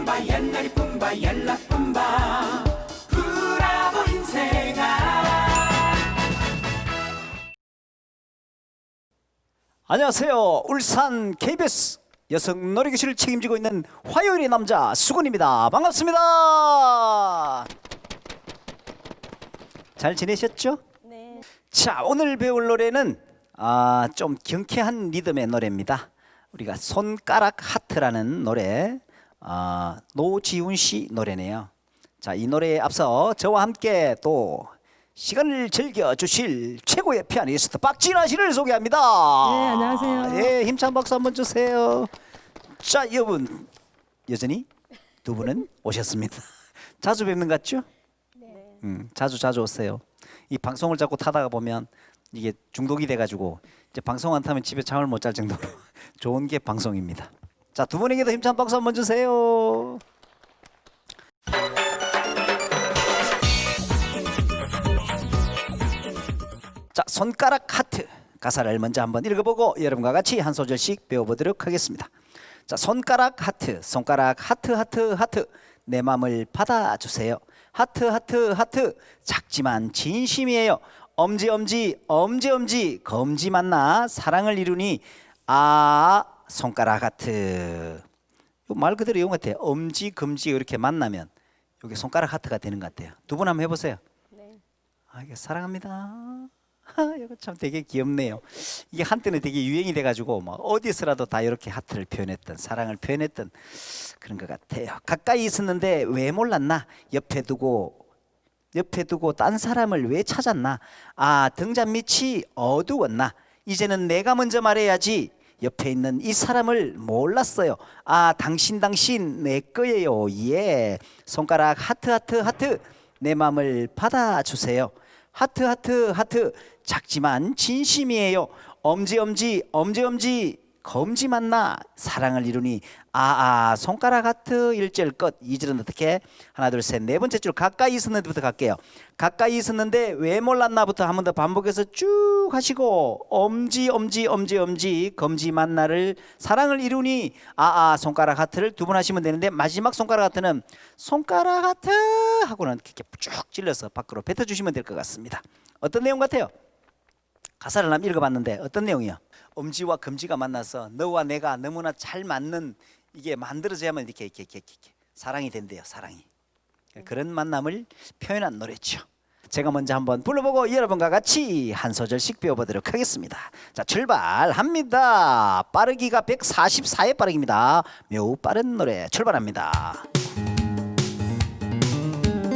뿐바 옛날이 뿐바 옛날 브라보 인생아 안녕하세요. 울산 KBS 여성 놀이교실을 책임지고 있는 화요일의 남자 수근입니다. 반갑습니다. 잘 지내셨죠? 네. 자, 오늘 배울 노래는 아, 좀 경쾌한 리듬의 노래입니다. 우리가 손가락 하트라는 노래, 아, 노지훈 씨 노래네요. 자, 이 노래에 앞서 저와 함께 또 시간을 즐겨 주실 최고의 피아니스트 박진아 씨를 소개합니다. 네, 안녕하세요. 예, 힘찬 박수 한번 주세요. 자, 여러분 여전히 두 분은 오셨습니다. 자주 뵙는 것 같죠? 네. 음, 자주 자주 오세요. 이 방송을 자꾸 타다가 보면 이게 중독이 돼가지고 이제 방송 안 타면 집에 잠을 못 잘 정도로 좋은 게 방송입니다. 자, 두 분에게도 힘찬 박수 한번 주세요. 자, 손가락 하트 가사를 먼저 한번 읽어보고 여러분과 같이 한 소절씩 배워보도록 하겠습니다. 자, 손가락 하트, 손가락 하트 하트 하트 내 마음을 받아주세요. 하트 하트 하트 작지만 진심이에요. 엄지 엄지 엄지 엄지 검지 만나 사랑을 이루니 아 손가락 하트. 말 그대로 이용 같아요. 엄지 검지 이렇게 만나면 이게 손가락 하트가 되는 것 같아요. 두 분 한번 해보세요. 네. 아, 이게 사랑합니다. 하, 이거 참 되게 귀엽네요. 이게 한때는 되게 유행이 돼가지고 뭐 어디서라도 다 이렇게 하트를 표현했던 사랑을 표현했던 그런 것 같아요. 가까이 있었는데 왜 몰랐나? 옆에 두고 옆에 두고 딴 사람을 왜 찾았나? 아 등잔 밑이 어두웠나? 이제는 내가 먼저 말해야지. 옆에 있는 이 사람을 몰랐어요. 아 당신 당신 내 거예요. 예. 손가락 하트 하트 하트 내 마음을 받아 주세요. 하트 하트 하트 작지만 진심이에요. 엄지 엄지 엄지 엄지 검지 만나 사랑을 이루니 아아 손가락 하트 일절 끝 이절은 어떻게 하나 둘 셋 네 번째 줄 가까이 있었는데부터 갈게요. 가까이 있었는데 왜 몰랐나부터 한 번 더 반복해서 쭉 하시고 엄지 엄지 엄지 엄지 검지 만나를 사랑을 이루니 아아 손가락 하트를 두 번 하시면 되는데 마지막 손가락 하트는 손가락 하트 하고는 이렇게 쭉 찔러서 밖으로 뱉어 주시면 될 것 같습니다. 어떤 내용 같아요? 가사를 한번 읽어봤는데 어떤 내용이요? 엄지와 금지가 만나서 너와 내가 너무나 잘 맞는 이게 만들어져야만 이렇게 이렇게 이렇게, 이렇게 사랑이 된대요. 사랑이 그런 만남을 표현한 노래죠. 제가 먼저 한번 불러보고 여러분과 같이 한 소절씩 배워보도록 하겠습니다. 자 출발합니다. 빠르기가 144의 빠르기입니다. 매우 빠른 노래 출발합니다.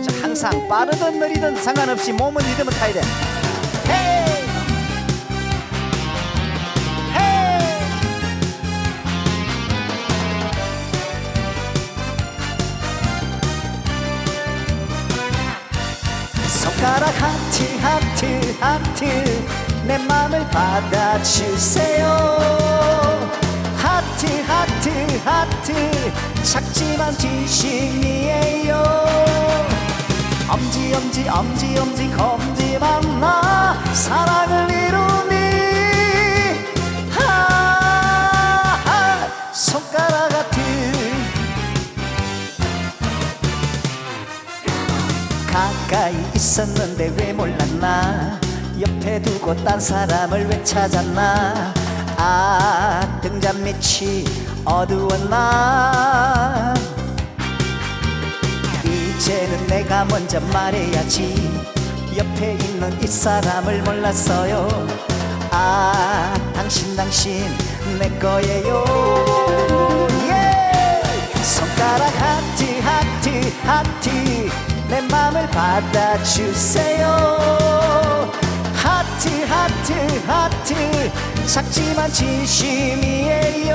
자 항상 빠르든 느리든 상관없이 몸은 리듬을 타야 돼. 하트 하트 하트 내 맘을 받아주세요. 하트 하트 하트 작지만 진심이에요. 엄지 엄지 엄지 엄지 검지 만나 사랑을 이루니. 하 손가락 하트. 가까이 있었는데 왜 몰랐나? 옆에 두고 딴 사람을 왜 찾았나? 아 등잔 밑이 어두웠나? 이제는 내가 먼저 말해야지. 옆에 있는 이 사람을 몰랐어요. 아 당신 당신 내 거예요. 예! 손가락 하트 하트 하트. 내맘 을 받아주세요. 하트 하트 하트. 작지만 진심이에요.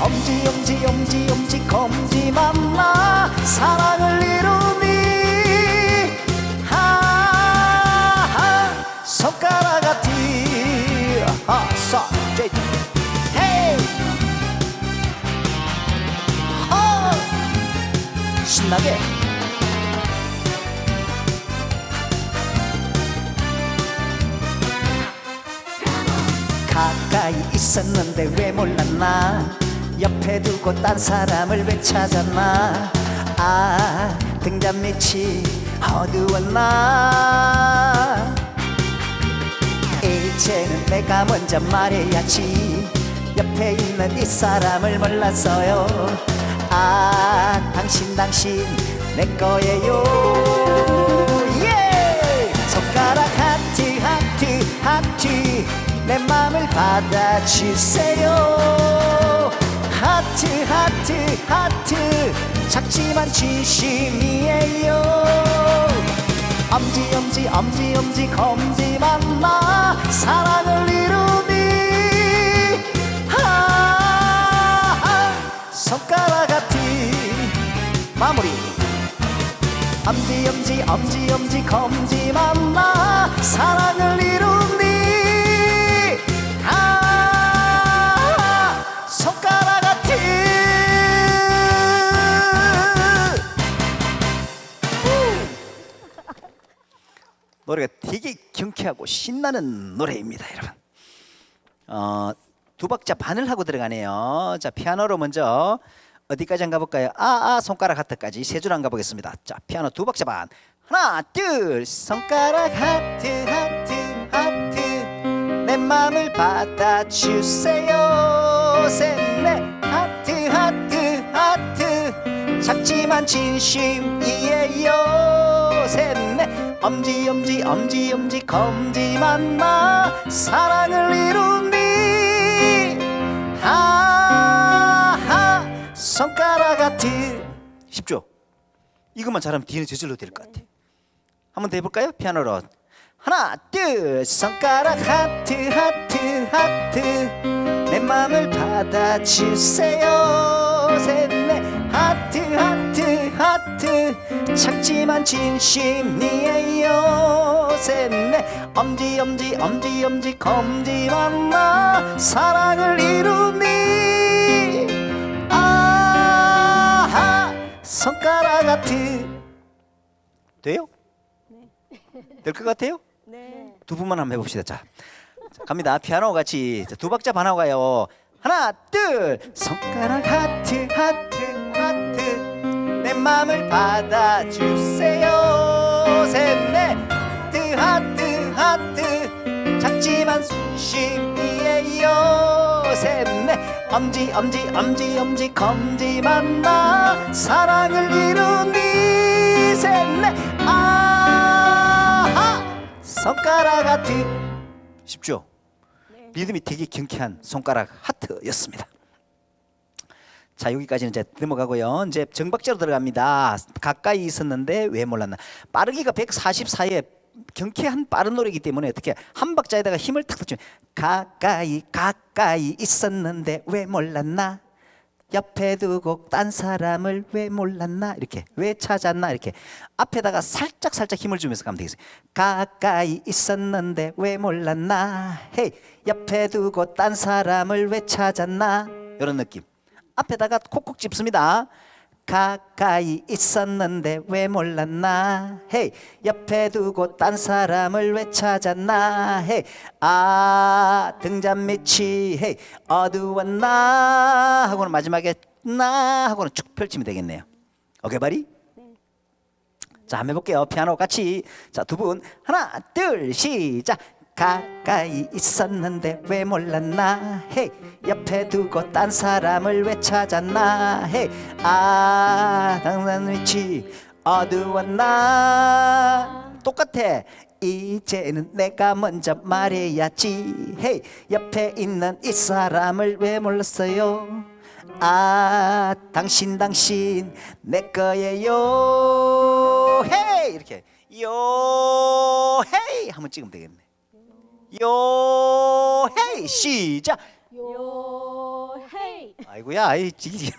엄지 엄지 엄지 엄지 검지 만나 사랑을 이루니 하하. 손가락 같이 하사 제이. 신나게 가까이 있었는데 왜 몰랐나? 옆에 두고 딴 사람을 왜 찾았나? 아 등잔 밑이 어두웠나? 이제는 내가 먼저 말해야지. 옆에 있는 이 사람을 몰랐어요. 아 당신 당신 내 거예요. 예! 손가락 하트 하트 하트 내 맘을 받아주세요. 하트 하트 하트. 작지만 진심이에요. 엄지 엄지 엄지 엄지 검지 만나 사랑을 이루니 아 손가락 같은 마무리. 엄지 엄지 엄지 엄지 검지 만나 사랑을 이루 노래가 되게 경쾌하고 신나는 노래입니다, 여러분. 어, 두 박자 반을 하고 들어가네요. 자, 피아노로 먼저 어디까지 안 가볼까요? 아, 아, 손가락 하트까지 세 줄 안 가보겠습니다. 자, 피아노 두 박자 반. 하나, 둘, 손가락 하트, 하트, 하트. 내 맘을 받아주세요. 셋, 넷, 하트, 하트, 하트. 작지만 진심이에요. 셋, 넷. 엄지, 엄지, 엄지, 엄지, 검지 만나 사랑을 이루니. 하하 손가락 같은 쉽죠? 이것만 잘하면 뒤는 저절로 될 것 같아. 한번 더 해볼까요? 피아노로 하나 둘 손가락 하트 하트 하트 내 맘을 받아주세요 셋넷 하트 하트 하트 작지만 진심이에요 셋넷 엄지 엄지 엄지 엄지 검지 만나 사랑을 이루니 아하 손가락 같은 돼요? 될 것 같아요? 네. 두 분만 한번 해봅시다. 자, 자, 갑니다. 피아노 같이 자, 두 박자 반하고 가요. 하나, 둘, 손가락 하트, 하트, 하트. 내 마음을 받아주세요. 셋, 넷, 하트, 하트, 하트. 작지만 순심이에요. 셋, 넷, 엄지, 엄지, 엄지, 엄지, 검지 만나 사랑을 이루니. 셋, 넷, 아하. 손가락 하트 쉽죠? 리듬이 되게 경쾌한 손가락 하트였습니다. 자 여기까지는 이제 넘어가고요. 이제 정박자로 들어갑니다. 가까이 있었는데 왜 몰랐나? 빠르기가 144에 경쾌한 빠른 노래이기 때문에 어떻게 한 박자에다가 힘을 탁 붙이면 가까이 가까이 있었는데 왜 몰랐나? 옆에 두고 딴 사람을 왜 몰랐나 이렇게 왜 찾았나 이렇게 앞에다가 살짝 살짝 힘을 주면서 가면 되겠어요 가까이 있었는데 왜 몰랐나 헤이 옆에 두고 딴 사람을 왜 찾았나 이런 느낌 앞에다가 콕콕 짚습니다. 가까이 있었는데 왜 몰랐나? 헤이 옆에 두고 딴 사람을 왜 찾았나? 헤이 아 등잔 밑이 헤이 어두웠나? 하고는 마지막에 나 하고는 쭉 펼치면 되겠네요. 오케이 바리? 자 한번 해볼게요. 피아노 같이. 자 두 분. 하나 둘 시작 가까이 있었는데 왜 몰랐나? 헤이 옆에 두고 딴 사람을 왜 찾았나? 헤이 아 당산 위치 어두웠나? 똑같아. 이제는 내가 먼저 말해야지. 헤이 옆에 있는 이 사람을 왜 몰랐어요? 아 당신 당신 내 거예요. 헤이 이렇게. 요 헤이! 한번 찍으면 되겠네 요 헤이 시작. 요 헤이. 아이고야 아이 지기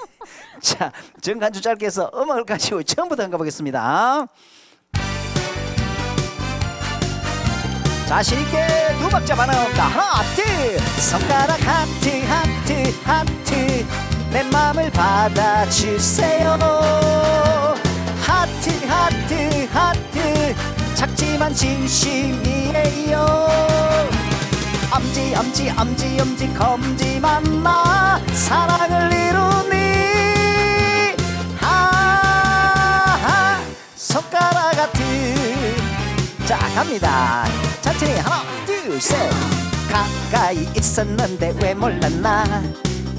자 정간주 짧게 해서 음악을 가지고 처음부터 한번 가보겠습니다. 자신 있게 두 박자 반응합니다. 둘 손가락 하트 하트 하트. 내 맘을 받아주세요. 하트 하트 하트 작지만 진심이에요. 엄지 엄지 엄지 엄지 검지 만나 사랑을 이루니. 하하 손가락 같은 자 갑니다. 천천히 하나 둘 셋. 가까이 있었는데 왜 몰랐나?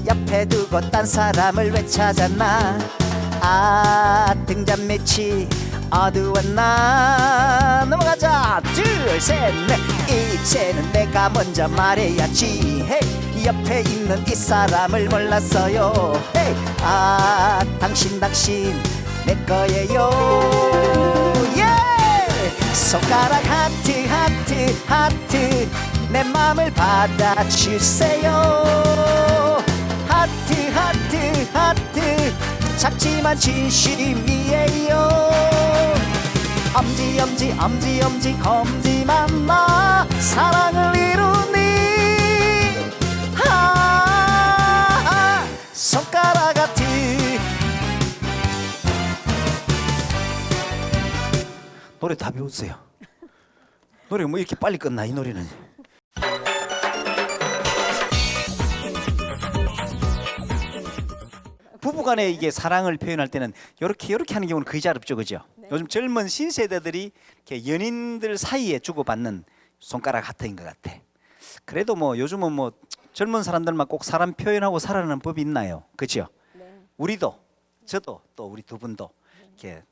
옆에 두고 딴 사람을 왜 찾았나? 아 등잔 밑이 어두웠나 넘어가자. 둘셋넷. 이제는 내가 먼저 말해야지. 헤이 옆에 있는 이 사람을 몰랐어요. 헤이 아 당신 당신 내 거예요. 예! 손가락 하트 하트 하트 내 맘을 받아주세요. 하트 하트 하트 작지만 진심이에요 엄지 엄지 엄지 엄지 검지 만나 사랑을 이루니. 하 손가락 같은 노래 다 배웠어요. 노래 뭐 이렇게 빨리 끝나 이 노래는. 부부간에 이게 사랑을 표현할 때는 이렇게 이렇게 하는 경우는 거의 잘 없죠, 그죠? 요즘 젊은 신세대들이 이렇게 연인들 사이에 주고받는 손가락 하트인 것 같아. 그래도 뭐 요즘은 뭐 젊은 사람들만 꼭 사람 표현하고 살아가는 법이 있나요, 그죠? 네. 우리도 저도 또 우리 두 분도 이렇게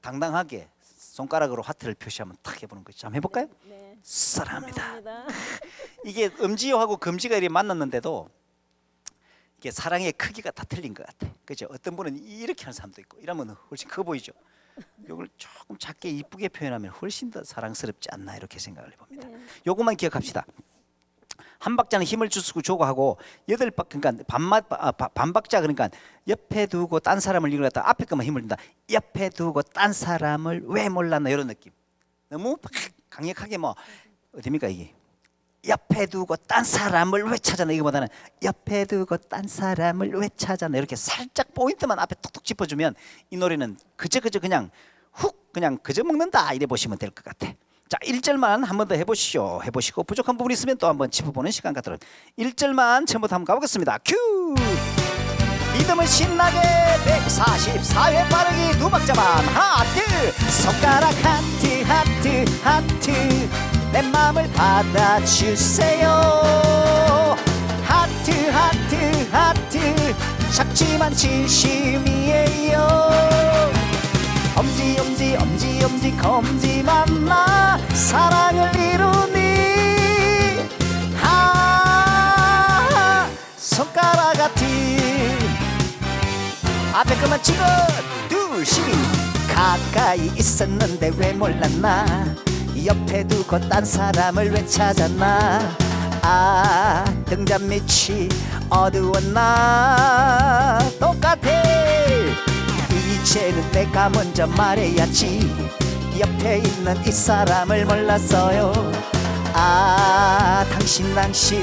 당당하게 손가락으로 하트를 표시하면 탁 해보는 거죠. 한번 해볼까요? 네. 사랑합니다. 사랑합니다. 이게 음지어하고 금지가 이렇게 만났는데도 이게 사랑의 크기가 다 틀린 것 같아. 그죠? 어떤 분은 이렇게 하는 사람도 있고 이러면 훨씬 커 보이죠. 이걸 조금 작게 이쁘게 표현하면 훨씬 더 사랑스럽지 않나 이렇게 생각을 해봅니다. 네. 요것만 기억합시다. 한 박자는 힘을 주고 조고 하고 여덟 박 그러니까 반마 아, 바- 반박자 그러니까 옆에 두고 딴 사람을 이끌었다 앞에 것만 힘을 준다. 옆에 두고 딴 사람을 왜 몰랐나 이런 느낌. 너무 막 강력하게 뭐 어딥니까 이게 옆에 두고 딴 사람을 왜 찾아나 이거보다는 옆에 두고 딴 사람을 왜 찾아나 이렇게 살짝 포인트만 앞에 톡톡 짚어주면 이 노래는 그저 그저 그냥 훅 그냥 그저 먹는다 이래 보시면 될 것 같아. 자, 1절만 한 번 더 해보시죠. 해보시고 부족한 부분 있으면 또 한번 짚어보는 시간 갖도록 1절만 처음부터 한번 가보겠습니다. 큐! 리듬을 신나게 144회 빠르기 두 박자만 둘 손가락 하트 하트 하트 내 맘을 받아주세요. 하트 하트 하트. 작지만 진심이에요. 엄지 엄지 엄지 엄지 검지 만나 사랑을 이루니. 하 손가락 같은 앞에 것만 찍어. 둘씩 가까이 있었는데 왜 몰랐나 옆에 두고 딴 사람을 왜 찾았나? 아 등잔 밑이 어두웠나? 똑같아. 이제는 내가 먼저 말해야지. 옆에 있는 이 사람을 몰랐어요. 아 당신 당신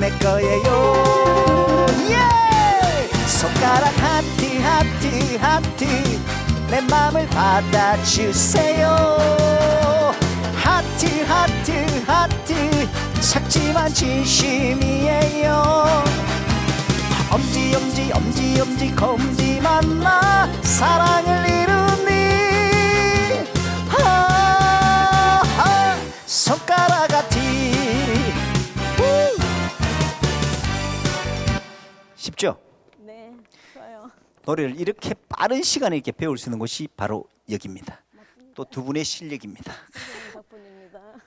내 거예요. 예 손가락 하트 하트 하트. 내 맘을 받아주세요 하트 하트 하트 작지만 진심이에요 엄지 엄지 엄지 엄지 검지 만나 사랑을 이루니 하하 손가락 같이 우! 쉽죠? 네. 좋아요. 노래를 이렇게 빠른 시간에 이렇게 배울 수 있는 곳이 바로 여기입니다. 또 두 분의 실력입니다.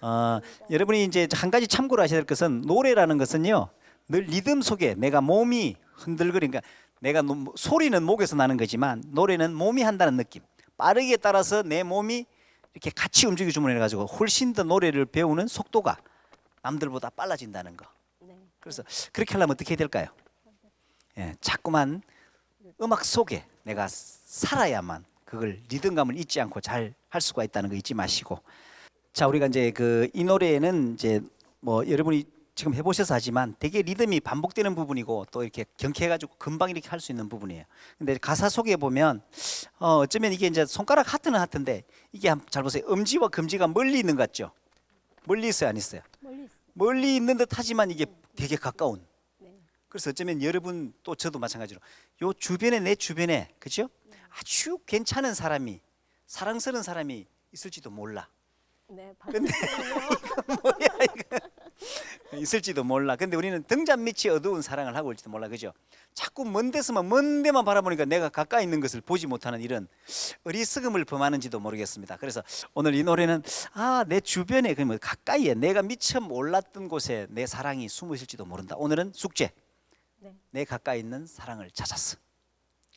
어, 여러분이 이제 한 가지 참고로 하셔야 될 것은 노래라는 것은요 늘 리듬 속에 내가 몸이 흔들거리니까 내가 노- 소리는 목에서 나는 거지만 노래는 몸이 한다는 느낌 빠르게 따라서 내 몸이 이렇게 같이 움직여 주문 해 가지고 훨씬 더 노래를 배우는 속도가 남들보다 빨라진다는 거 네. 그래서 그렇게 하려면 어떻게 해야 될까요? 예, 자꾸만 음악 속에 내가 살아야만 그걸 리듬감을 잊지 않고 잘 할 수가 있다는 거 잊지 마시고 자 우리가 이제 그 이 노래는 이제 뭐 여러분이 지금 해보셔서 하지만 되게 리듬이 반복되는 부분이고 또 이렇게 경쾌해가지고 금방 이렇게 할 수 있는 부분이에요. 근데 가사 속에 보면 어 어쩌면 이게 이제 손가락 하트는 하트인데 이게 한- 잘 보세요. 음지와 금지가 멀리 있는 것 같죠? 멀리 있어요, 안 있어요? 멀리 있- 멀리 있는 듯 하지만 이게 되게 가까운. 네. 그래서 어쩌면 여러분 또 저도 마찬가지로 요 주변에 내 주변에 그죠? 아주 괜찮은 사람이 사랑스러운 사람이 있을지도 몰라. 네, 근데. 뭐야 이거 있을지도 몰라. 근데 우리는 등잔 밑이 어두운 사랑을 하고 있지도 몰라, 그죠? 자꾸 먼 데서만 먼 데만 바라보니까 내가 가까이 있는 것을 보지 못하는 이런 어리석음을 범하는지도 모르겠습니다. 그래서 오늘 이 노래는 아 내 주변에 그러면 가까이에 내가 미처 몰랐던 곳에 내 사랑이 숨어 있을지도 모른다. 오늘은 숙제. 네. 내 가까이 있는 사랑을 찾았어.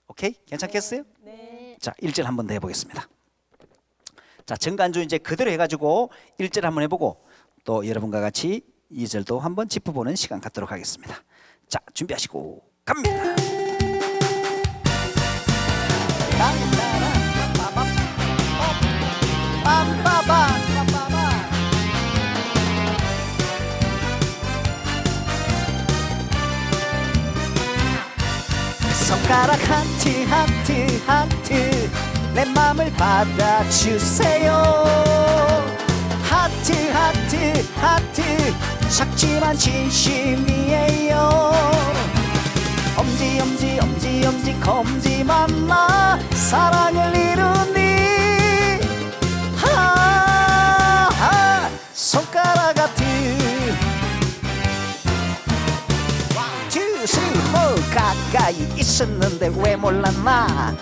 오케이? 괜찮겠어요? 네. 자, 1절 한번 더 해보겠습니다. 자, 정간주 이제 그대로 해가지고 1절 한번 해보고 또 여러분과 같이 2절도 한번 짚어보는 시간 갖도록 하겠습니다. 자, 준비하시고 갑니다. 손가락 하트 하트 하트 내 맘을 받아주세요. 하트 하트 하트. 작지만 진심이에요. 엄지 엄지 엄지 엄지 검지 만나 사랑을 이루니. 하하. 손가락 하트. 투수호 가까이 있었는데 왜 몰랐나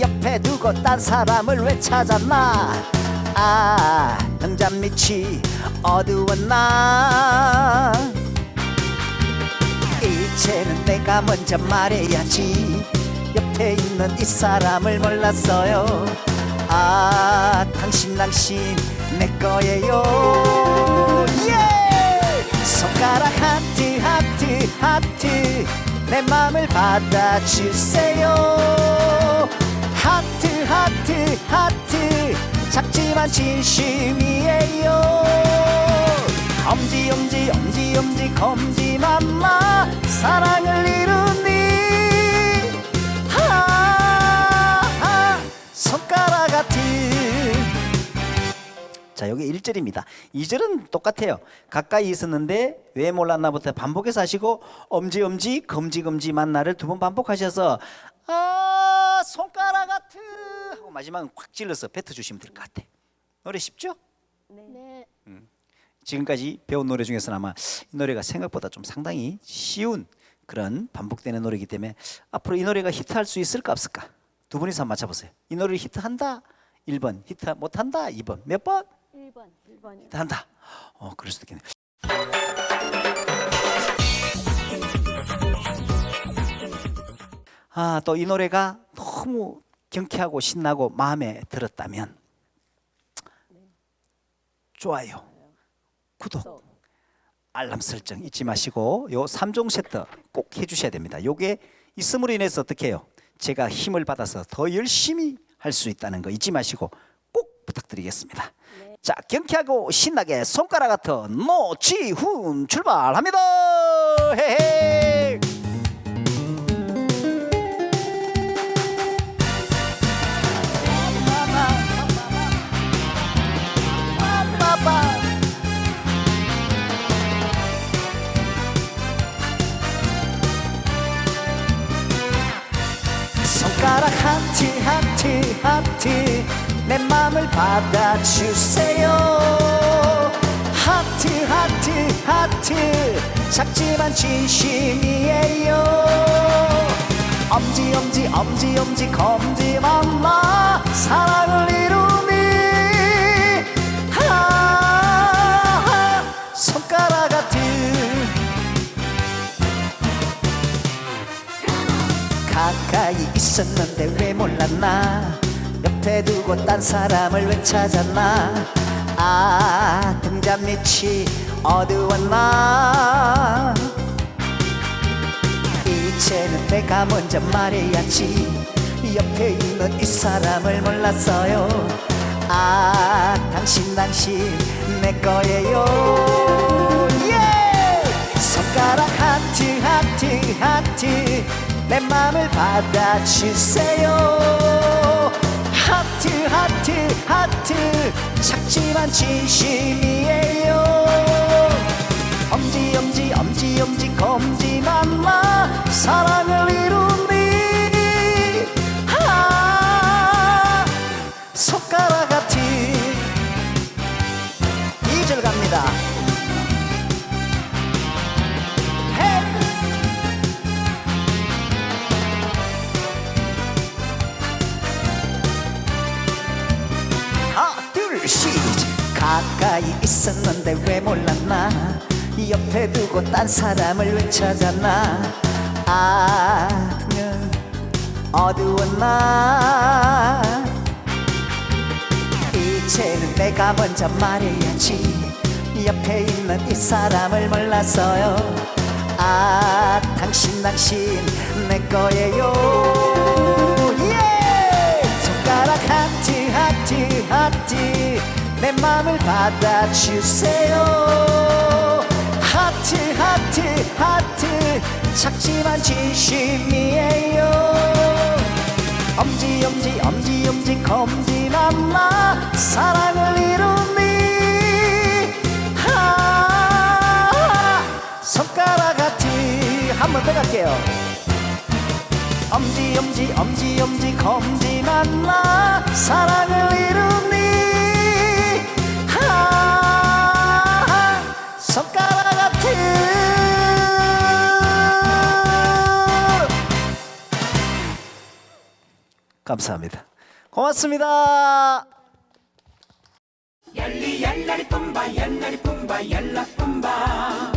옆에 두고 딴 사람을 왜 찾았나? 아 등잔 밑이 어두웠나? 이제는 내가 먼저 말해야지. 옆에 있는 이 사람을 몰랐어요. 아 당신 당신 내 거예요. 예! 손가락 하트 하트 하트. 내 맘을 받아주세요 하트 하트 하트. 작지만 진심이에요. 엄지 엄지 엄지 엄지 검지 맘마. 사랑을 이루니. 하하. 손가락 같은 자 여기 1절입니다. 2절은 똑같아요. 가까이 있었는데 왜 몰랐나부터 반복해서 하시고 엄지 엄지 검지 검지 만나를 두 번 반복하셔서 아 손가락 같은 하고 마지막은 확 찔러서 뱉어주시면 될 것 같아. 노래 쉽죠? 네. 지금까지 배운 노래 중에서는 아마 이 노래가 생각보다 좀 상당히 쉬운 그런 반복되는 노래이기 때문에 앞으로 이 노래가 히트할 수 있을까 없을까? 두 분이서 한번 맞춰보세요. 이 노래를 히트한다. 1번. 히트 못한다. 2번. 몇 번? 1번. 1번이요. 히트한다. 어 그럴 수도 있겠네 아 또 이 노래가 너무 경쾌하고 신나고 마음에 들었다면 좋아요 구독 또 알람 설정 잊지 마시고 요 3종 세트 꼭 해주셔야 됩니다. 요게 있음으로 인해서 어떻게 해요? 제가 힘을 받아서 더 열심히 할 수 있다는 거 잊지 마시고 꼭 부탁드리겠습니다. 네. 자 경쾌하고 신나게 손가락 같은 노지훈 출발합니다. 헤헤. 주세요. 하트 하트 하트. 작지만 진심이에요. 엄지 엄지 엄지 엄지 검지 맘마 사랑을 이루니 하하 손가락 같은 가까이 있었는데 왜 몰랐나 옆에 두고 딴 사람을 왜 찾았나? 아 등잔 밑이 어두웠나? 이제는 내가 먼저 말해야지. 옆에 있는 이 사람을 몰랐어요. 아 당신 당신 내 거예요. 예! 손가락 하트 하트 하트. 내 맘을 받아주세요 하트 하트. 작지만 진심이에요. 엄지 엄지 엄지 엄지 검지 만나 사랑을 있었는데 왜 몰랐나? 옆에 두고 딴 사람을 왜 찾았나 아는 어두웠나 이제는 내가 먼저 말해야지. 옆에 있는 이 사람을 몰랐어요. 아 당신 당신 내 거예요. 예! 손가락 하트 하트 하트 내 맘을 받아주세요. 하트 하트 하트. 작지만 진심이에요. 엄지 엄지 엄지 엄지 검지 만나 사랑을 이루니 하. 손가락 같이 한번더 갈게요. 엄지 엄지 엄지 엄지 검지 만나 사랑을 이루 감사합니다. 고맙습니다. 얄리 얄라리 뿜바 얄라리 뿜바 얄라 뿜바